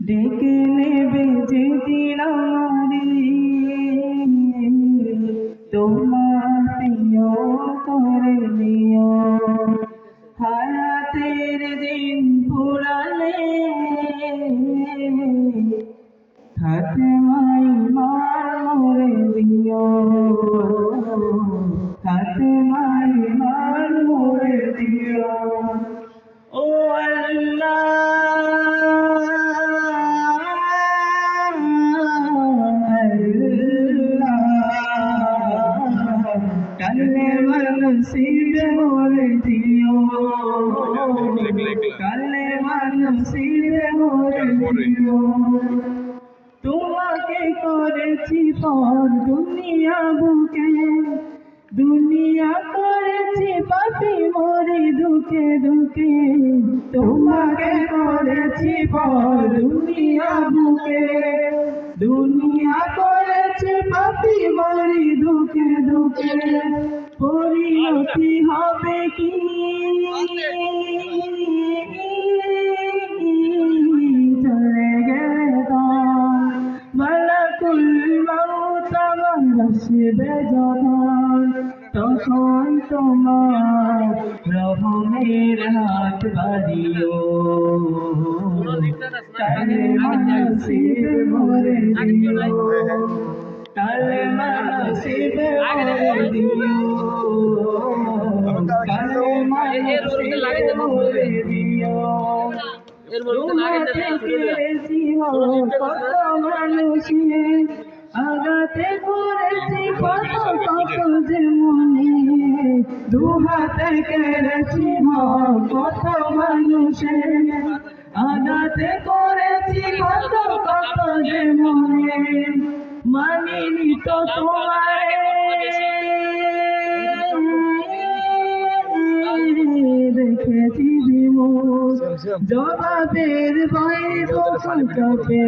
ডেকে নেবে যেদিন আমারে। তোমার প্রিয় করে নিও। হায়াতের দিন ফুরালে। হাতে মাই কালে মনসিব মোরে দিও। কালে মনসিব মোরে দিও। তোমাকে করেছি পর দুনিয়া বুকে দুনিয়া করেছি পাপি মরি দুঃখে দুঃখে। তোমাকে করেছি পর দুনিয়া বুকে দুনিয়া করেছি পাপি মরি দুঃখে দুঃখে পরিণতি হবে কি? চলে গেলে। মালাকুল আমার আসবে যখন তখন তোমার রহমের হাত বাড়িও। মানসিব মরে দিও। কালে মানসিব মরে দিও কালে মানসিব মরে দিও এর মধ্যে লাগে না কত মানুষের আগাতে করেছি কত কত যে মনে দু হাতে কেড়েছি কত মানুষের আগাতে করেছি মানিনি তো দেখেছি জবাবের বাইরে বসন চপে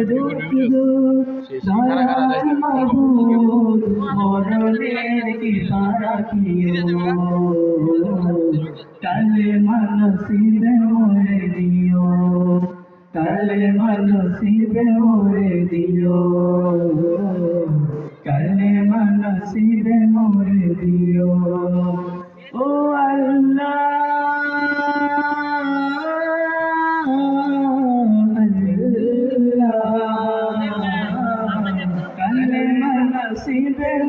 মরণের কি তারা কালে মানসিবে মরে দিও Calle malas y te mueres dios, calle malas y te oh Allah, Allah, calle te te